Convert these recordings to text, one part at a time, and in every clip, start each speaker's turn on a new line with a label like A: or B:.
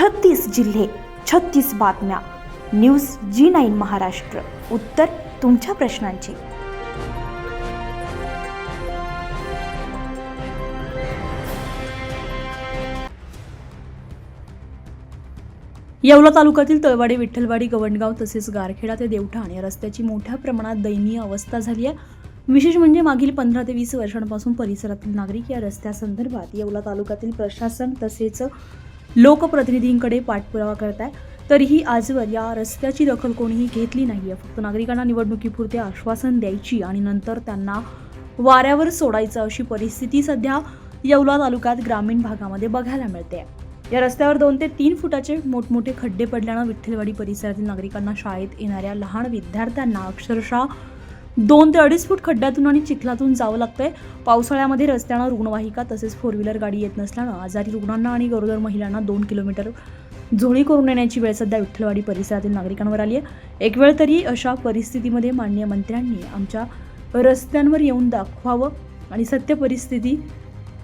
A: छत्तीस जिल्हे छत्तीस बातम्या. News G nine Maharashtra. उत्तर तुमच्या प्रश्नांची. येवला तालुक्यातील तळवाडी विठ्ठलवाडी गवंडगाव तसेच गारखेडा ते देवठाण या रस्त्याची मोठ्या प्रमाणात दयनीय अवस्था झाली आहे. विशेष म्हणजे मागील पंधरा ते वीस वर्षांपासून परिसरातील नागरिक या रस्त्यासंदर्भात येवला तालुक्यातील प्रशासन तसेच लोकप्रतिनिधींकडे पाठपुरावा करत आहे तरीही आजवर या रस्त्याची दखल कोणीही घेतली नाही आहे फक्त नागरिकांना निवडणुकीपुरते आश्वासन द्यायची आणि नंतर त्यांना वाऱ्यावर सोडायचं अशी परिस्थिती सध्या येवला तालुक्यात ग्रामीण भागामध्ये बघायला मिळते या रस्त्यावर दोन ते तीन फुटाचे मोठमोठे खड्डे पडल्यानं विठ्ठलवाडी परिसरातील नागरिकांना शाळेत येणाऱ्या लहान विद्यार्थ्यांना अक्षरशः दोन ते अडीच फूट खड्ड्यातून आणि चिखलातून जावं लागतंय. पावसाळ्यामध्ये रस्त्यानं रुग्णवाहिका तसेच फोर व्हीलर गाडी येत नसल्यानं आजारी रुग्णांना आणि गरोदर महिलांना दोन किलोमीटर झोळी करून येण्याची वेळ सध्या विठ्ठलवाडी परिसरातील नागरिकांवर आली आहे एक वेळ तरी अशा परिस्थितीमध्ये माननीय मंत्र्यांनी आमच्या रस्त्यांवर येऊन दाखवावं आणि सत्य परिस्थिती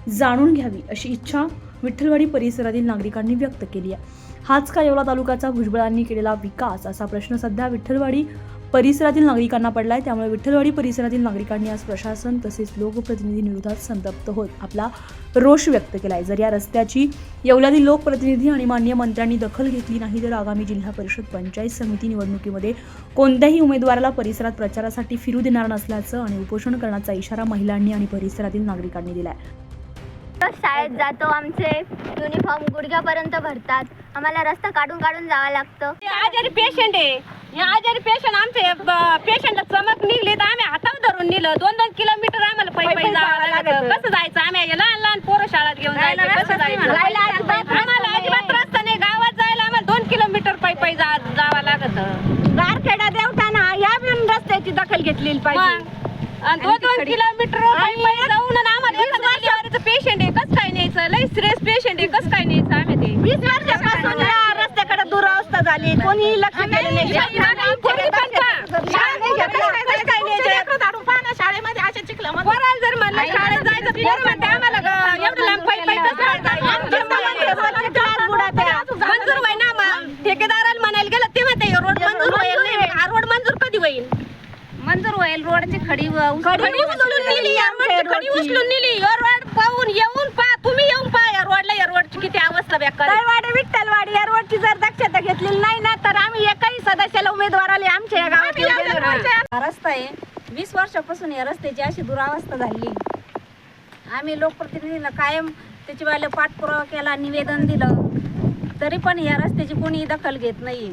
A: जाणून घ्यावी अशी इच्छा विठ्ठलवाडी परिसरातील नागरिकांनी व्यक्त केली आहे. हाच का येवला तालुक्याचा भुजबळांनी केलेला विकास असा प्रश्न सध्या विठ्ठलवाडी परिसरातील नागरिकांना पडलाय. त्यामुळे विठ्ठलवाडी परिसरातील नागरिकांनी आज प्रशासन तसेच लोकप्रतिनिधींविरोधात संतप्त होत आपला रोष व्यक्त केलाय. जर या रस्त्याची येवल्यातील लोकप्रतिनिधी आणि मान्य मंत्र्यांनी दखल घेतली नाही तर आगामी जिल्हा परिषद पंचायत समिती निवडणुकीमध्ये कोणत्याही उमेदवाराला परिसरात प्रचारासाठी फिरू देणार नसल्याचं आणि उपोषण करण्याचा इशारा महिलांनी आणि परिसरातील नागरिकांनी दिलाय.
B: तर शाळेत जातो आमचे युनिफॉर्म गुडघ्यापर्यंत भरतात. आम्हाला रस्ता काढून काढून जावं लागतं.
C: आजारी पेशंट आहे. या आजारी पेशंट आमचे पेशंटला चमक निघली तर आम्ही हातावर धरून नेलं. दोन दोन किलोमीटर आम्हाला पै पै जावं लागतं. कसं जायचं? आम्ही हे लहान लहान पोरं शाळेत घेऊन जायचं. कसं जायचं?
B: जायला
C: आम्हाला अजिबात रस्ता नाही. गावात जायला आम्हाला दोन किलोमीटर पै पै जा- जावं लागत.
D: गारखेडा देवठाणा या रस्त्याची दखल घेतलेली पाहिजे.
C: आणि दोन दोन किलोमीटर जाऊन आम्हाला पेशंट आहे. कसं काय न्यायचं? लई सिरियस पेशंट आहे. कसं काय न्यायचं आम्ही ते?
D: वीस वर्षापासून रस्त्याकडे दुरावस्था झाली. कोणी लक्ष दिलं नाही
C: कोणी पण पहा.
D: शाळा नाही घेतलं. कसं काय न्यायचं?
C: पोराला जर म्हणलं शाळेत जायचं पोरं म्हणते आम्हाला ग- एवढं लांब पायी पायी कसं काय जायचं?
D: आमच्या मनात स्वच्छ चार बुडात आहे.
C: मंजूर होईल ना मग ठेकेदाराला म्हणायला गेलं ते म्हणते "हे रोड मंजूर होईल नाही हा रोड मंजूर कधी होईल
B: मंजूर होईल रोडची खडी
C: खडी उचलून नेली या रोडची खडी उचलून नेली या रोड पाहून येऊन पहा तुम्ही येऊन पहा या रोडला या रोडची किती अवस्था बेकार आहे.
D: तळवाडी विठ्ठलवाडी या रोडची जर दक्षता घेतलेली नाही ना तर आम्ही एकही सदस्याला उमेदवाराला आमच्या या गावात येऊ देणार नाही.
E: हा रस्ता आहे वीस वर्षापासून या रस्त्याची अशी दुरावस्था झाली. आम्ही लोकप्रतिनिधीला कायम त्याची वाले पाठपुरावा केला निवेदन दिलं. तरी पण या रस्त्याची कोणी दखल घेत नाही.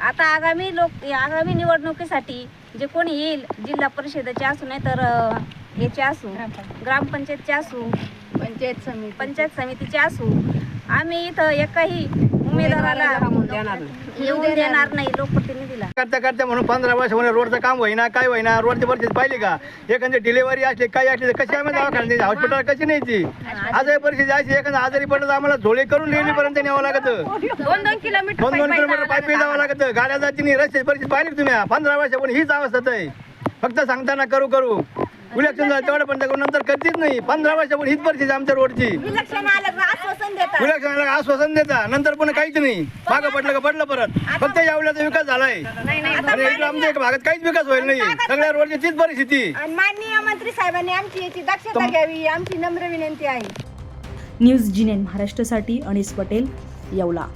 E: आता आगामी लोक आगामी निवडणुकीसाठी जे कोणी येईल जिल्हा परिषदेचे असू नाही तर याचे असू ग्रामपंचायतचे असू
D: पंचायत समिती.
E: पंचायत समितीचे असू आम्ही इथं एकही उमेदवाराला येऊन देणार नाही. लोकप्रतिनिधीला
F: करता करता म्हणून पंधरा वर्ष म्हणून रोडचं काम होईना काय होईना रोडची परिस्थिती पाहिली का? एखादी डिलिव्हरी असली काय असली तर कशी आम्ही दवाखान्यात हॉस्पिटल कशी न्यायची? आजारी परिस्थिती अशी एखादा आजारी पडलं तर आम्हाला झोळे करून लेलीपर्यंत न्यावं लागतं.
C: दोन दोन किलोमीटर
F: दोन दोन किलोमीटर पायपी जावं लागतं. गाड्या जाती नाही रस्त्याची परिस्थिती पाहिली तुम्ही? पंधरा वर्ष पण हीच अवस्था आहे. फक्त सांगताना करू करू. इलेक्शन झालं तेवढं पण करू नंतर करतीच नाही. पंधरा वर्ष पण हीच परिस्थिती आमच्या रोडची.
D: इलेक्शन आलं आश्वासन देतात?
F: इलेक्शनला आश्वासन देता नंतर पण काहीच नाही. मागं पडलं का पडलं परत. फक्त यावल्याचा विकास झालाय. आणि इकडं आमच्या इकडं भागात काहीच विकास होईल नाही. सगळ्या रोडची तीच परिस्थिती.
D: आणि माननीय मंत्री साहेबांनी आमची याची दक्षता घ्यावी आमची नम्र विनंती आहे.
A: न्यूज जी नाईन महाराष्ट्रासाठी अनिस पटेल येवला.